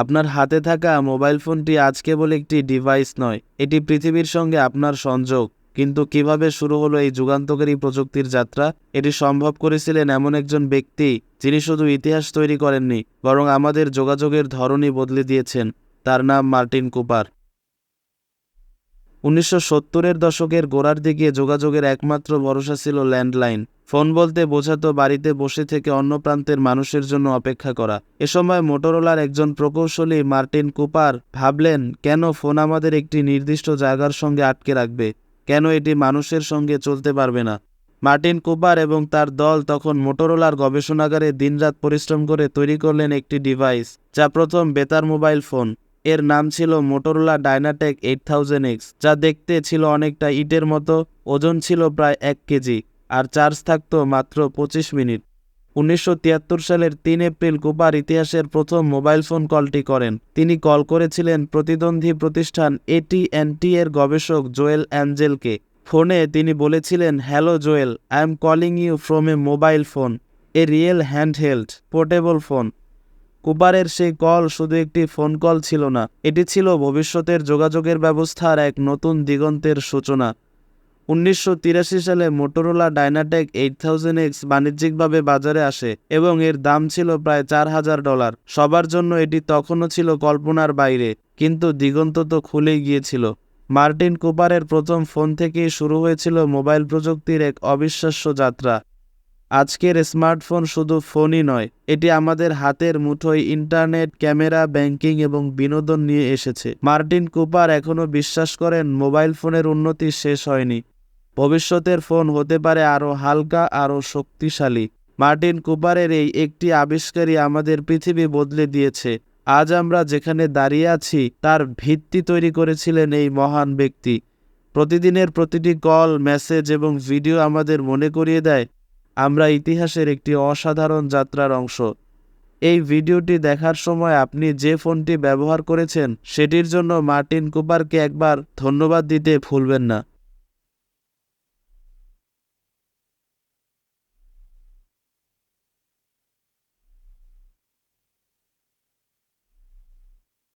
আপনার হাতে থাকা মোবাইল ফোনটি আজ কেবল একটি ডিভাইস নয়। এটি পৃথিবীর সঙ্গে আপনার সংযোগ। কিন্তু কীভাবে শুরু হলো এই যুগান্তকারী প্রযুক্তির যাত্রা? এটি সম্ভব করেছিলেন এমন একজন ব্যক্তি যিনি শুধু ইতিহাস তৈরি করেননি, বরং আমাদের যোগাযোগের ধরনই বদলে দিয়েছেন। তার নাম মার্টিন কুপার। উনিশশো সত্তরের দশকের গোড়ার দিকে যোগাযোগের একমাত্র ভরসা ছিল ল্যান্ডলাইন। ফোন বলতে বোঝাতো বাড়িতে বসে থেকে অন্য প্রান্তের মানুষের জন্য অপেক্ষা করা। এ সময় মোটরোলার একজন প্রকৌশলী মার্টিন কুপার ভাবলেন, কেন ফোন আমাদের একটি নির্দিষ্ট জায়গার সঙ্গে আটকে রাখবে? কেন এটি মানুষের সঙ্গে চলতে পারবে না? মার্টিন কুপার এবং তার দল তখন মোটরোলার গবেষণাগারে দিনরাত পরিশ্রম করে তৈরি করলেন একটি ডিভাইস, যা প্রথম বেতার মোবাইল ফোন। এর নাম ছিল Motorola DynaTAC eight thousand X যা দেখতে ছিল অনেকটা ইটের মতো, ওজন ছিল প্রায় এক কেজি, আর চার্জ থাকত মাত্র পঁচিশ মিনিট। উনিশশো তিয়াত্তর সালের তিন এপ্রিল কুপার ইতিহাসের প্রথম মোবাইল ফোন কলটি করেন। তিনি কল করেছিলেন প্রতিদ্বন্দ্বী প্রতিষ্ঠান এটি টি এর গবেষক জোয়েল অ্যাঞ্জেলকে। ফোনে তিনি বলেছিলেন, hello Joel, I am calling you from a mobile phone, a real handheld, portable phone. কুপারের সেই কল শুধু একটি ফোন কল ছিল না, এটি ছিল ভবিষ্যতের যোগাযোগের ব্যবস্থার এক নতুন দিগন্তের সূচনা। উনিশশো তিরাশি সালে Motorola DynaTAC eight thousand X বাণিজ্যিকভাবে বাজারে আসে এবং এর দাম ছিল প্রায় চার হাজার ডলার। সবার জন্য এটি তখনও ছিল কল্পনার বাইরে, কিন্তু দিগন্ত তো খুলেই গিয়েছিল। মার্টিন কুপারের প্রথম ফোন থেকেই শুরু হয়েছিল মোবাইল প্রযুক্তির এক অবিশ্বাস্য যাত্রা। আজকের স্মার্টফোন শুধু ফোনই নয়, এটি আমাদের হাতের মুঠোয় ইন্টারনেট, ক্যামেরা, ব্যাংকিং এবং বিনোদন নিয়ে এসেছে। মার্টিন কুপার এখনও বিশ্বাস করেন, মোবাইল ফোনের উন্নতি শেষ হয়নি। ভবিষ্যতের ফোন হতে পারে আরও হালকা, আরও শক্তিশালী। মার্টিন কুপারের এই একটি আবিষ্কারই আমাদের পৃথিবী বদলে দিয়েছে। আজ আমরা যেখানে দাঁড়িয়ে আছি, তার ভিত্তি তৈরি করেছিলেন এই মহান ব্যক্তি। প্রতিদিনের প্রতিটি কল, মেসেজ এবং ভিডিও আমাদের মনে করিয়ে দেয় আমরা ইতিহাসের একটি অসাধারণ যাত্রার অংশ। এই ভিডিওটি দেখার সময় আপনি যে ফোনটি ব্যবহার করেছেন, সেটির জন্য মার্টিন কুপারকে একবার ধন্যবাদ দিতে ভুলবেন না।